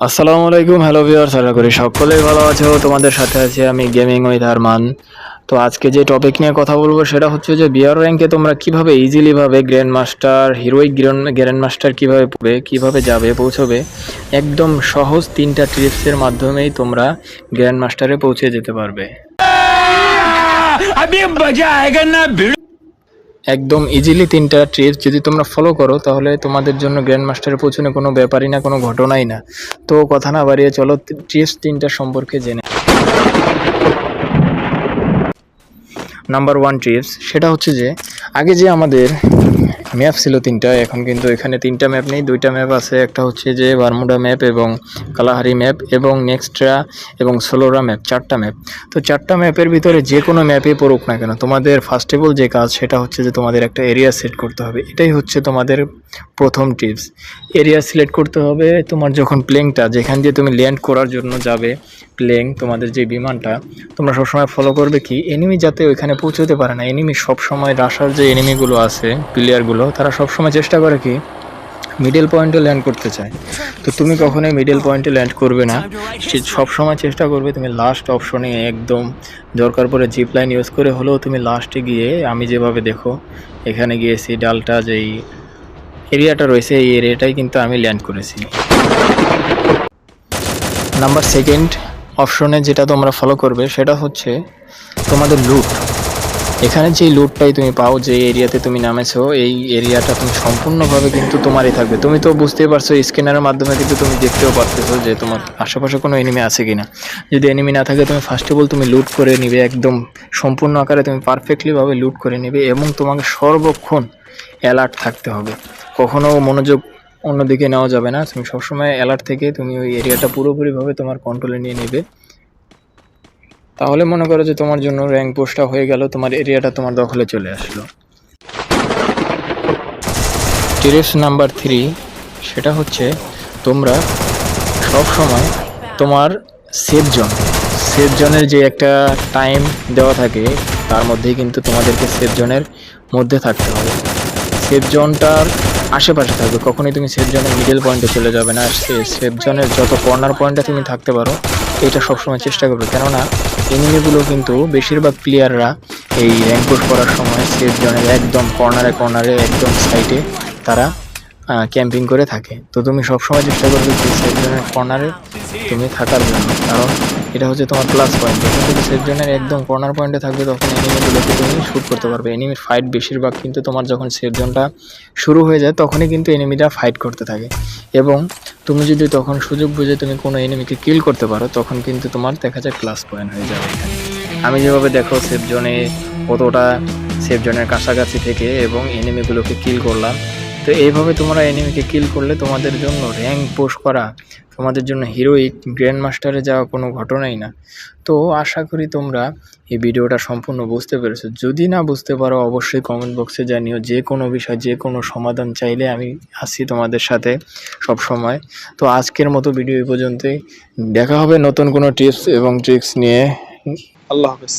আসসালামু আলাইকুম, hello viewers, আশা করি সকলেই ভালো আছো। তোমাদের সাথে আছি আমি গেমিং উইথ আরমান। তো আজকে যে টপিক নিয়ে কথা বলব সেটা হচ্ছে যে বিয়ার র্যাঙ্কে তোমরা কীভাবে ইজিলি ভাবে grand master heroic grand master কীভাবে পড়বে, কীভাবে যাবে, পৌঁছবে, একদম সহজ তিনটা টিপসের মাধ্যমেই তোমরা গ্র্যান্ড মাস্টারে পৌঁছে যেতে পারবে। একদম ইজিলি তিনটা ট্রিপস যদি তোমরা ফলো করো, তাহলে তোমাদের জন্য গ্র্যান্ড মাস্টারের পৌঁছনে কোনো ব্যাপারই না, কোনো ঘটনাই না। তো কথা না বাড়িয়ে চলো ট্রিপস তিনটা সম্পর্কে জেনে নাম্বার ওয়ান ট্রিপস সেটা হচ্ছে যে আগে যে আমাদের ম্যাপ ছিল তিনটা, এখন কিন্তু এখানে তিনটা ম্যাপ নেই। দুইটা ম্যাপ আছে, একটা হচ্ছে যে বারমুডা ম্যাপ এবং কালাহারি ম্যাপ এবং নেক্সট্রা এবং সোলোরা ম্যাপ, চারটা ম্যাপ। তো চারটা ম্যাপের ভিতরে যে কোনো ম্যাপে পড়ুক না কেন, তোমাদের ফার্স্ট অফ অল যে কাজ সেটা হচ্ছে যে তোমাদের একটা এরিয়া সেট করতে হবে। এটাই হচ্ছে তোমাদের প্রথম টিপস এরিয়া সিলেক্ট করতে হবে তোমার যখন প্লেনটা যেখান দিয়ে তুমি ল্যান্ড করার জন্য যাবে প্লেন তোমাদের যে বিমানটা, তোমরা সবসময় ফলো করবে কি? এনিমি যাতে ওইখানে পৌঁছতে পারে না। এনিমি সবসময় রাশার যে এনিমিগুলো আছে প্লেয়ারগুলো তারা সবসময় চেষ্টা করে কি মিডল পয়েন্টে ল্যান্ড করতে চায়। তো তুমি কখনোই মিডল পয়েন্টে ল্যান্ড করবে না। সে সবসময় চেষ্টা করবে তুমি লাস্ট অপশনে একদম দরকার পড়ে জিপ লাইন ইউজ করে হলেও তুমি লাস্টে গিয়ে, আমি যেভাবে দেখো, এখানে গিয়েছি, ডালটা যেই এরিয়াটা রয়েছে, এই এরিয়াটাই কিন্তু আমি ল্যান্ড করেছি। নাম্বার সেকেন্ড অপশনে যেটা তোমরা ফলো করবে, সেটা হচ্ছে তোমাদের লুট এখানে যে লুটটাই তুমি পাও যে এরিয়াতে তুমি নামেছো, এই এরিয়াটা তুমি সম্পূর্ণভাবে কিন্তু তোমারই থাকবে। তুমি তো বুঝতেই পারছ স্ক্যানারের মাধ্যমে কিন্তু তুমি দেখতেও পারতেছো যে তোমার আশেপাশে কোনো এনিমি আছে কিনা। যদি এনিমি না থাকে, তুমি ফার্স্ট অফ অল তুমি লুট করে নিবে, একদম সম্পূর্ণ আকারে তুমি পারফেক্টলিভাবে লুট করে নিবে এবং তোমাকে সর্বক্ষণ অ্যালার্ট থাকতে হবে। কখনো মনোযোগ অন্যদিকে নেওয়া যাবে না। তুমি সবসময় অ্যালার্ট থেকে তুমি ওই এরিয়াটা পুরোপুরিভাবে তোমার কন্ট্রোলে নিয়ে নেবে। তাহলে মনে করো যে তোমার জন্য র্যাঙ্ক পোস্টটা হয়ে গেল, তোমার এরিয়াটা তোমার দখলে চলে আসলো। টেরেস নাম্বার থ্রি সেটা হচ্ছে তোমরা সব সময় তোমার সেফ জোন সেফ জোনের যে একটা টাইম দেওয়া থাকে, তার মধ্যেই কিন্তু তোমাদেরকে সেফ জোনের মধ্যে থাকতে হবে। সেফ জোনটার আশেপাশে থাকবে, কখনোই তুমি সেফ জোনের মিডল পয়েন্টে চলে যাবে না। সেফ জোনের যত কর্নার পয়েন্টে তুমি থাকতে পারো এটা সবসময় চেষ্টা করবে। কেননা এনিমিগুলো কিন্তু বেশিরভাগ প্লেয়াররা এই র্যাঙ্ক পোস্ট করার সময় সেফ জনের একদম কর্নারে কর্নারে একদম সাইডে তারা ক্যাম্পিং করে থাকে। তো তুমি সবসময় চেষ্টা করবে যে সেফ জনের কর্নারে তুমি থাকার জন্য। কারণ এটা হচ্ছে তোমার প্লাস পয়েন্ট যখন তুমি সেফ জোনের একদম কর্নার পয়েন্টে থাকবে, তখন এনিমিগুলোকে তুমি শ্যুট করতে পারবে। এনিমির ফাইট বেশিরভাগ কিন্তু তোমার যখন সেফ জোনটা শুরু হয়ে যায়, তখনই কিন্তু এনিমিটা ফাইট করতে থাকে। এবং তুমি যদি তখন সুযোগ বুঝে তুমি কোনো এনিমিকে কিল করতে পারো, তখন কিন্তু তোমার দেখা যায় প্লাস পয়েন্ট হয়ে যাবে। আমি যেভাবে দেখো সেফ জোনে কতটা সেফ জোনের কাছাকাছি থেকে এবং এনিমিগুলোকে কিল করলাম তো এইভাবে তোমরা এনিমিকে কিল করলে তোমাদের জন্য র্যাঙ্ক পোস্ট করা, তোমাদের জন্য হিরোইক গ্র্যান্ড মাস্টারে যাওয়া কোনো ঘটনাই না। তো আশা করি তোমরা এই ভিডিওটা সম্পূর্ণ বুঝতে পেরেছ। যদি না বুঝতে পারো, অবশ্যই কমেন্ট বক্সে জানিও। যে কোনো বিষয়, যে কোনো সমাধান চাইলে আমি আসি তোমাদের সাথে সব সময় তো আজকের মতো ভিডিও এই পর্যন্তই। দেখা হবে নতুন কোনো টিপস এবং ট্রিক্স নিয়ে। আল্লাহ হাফেজ।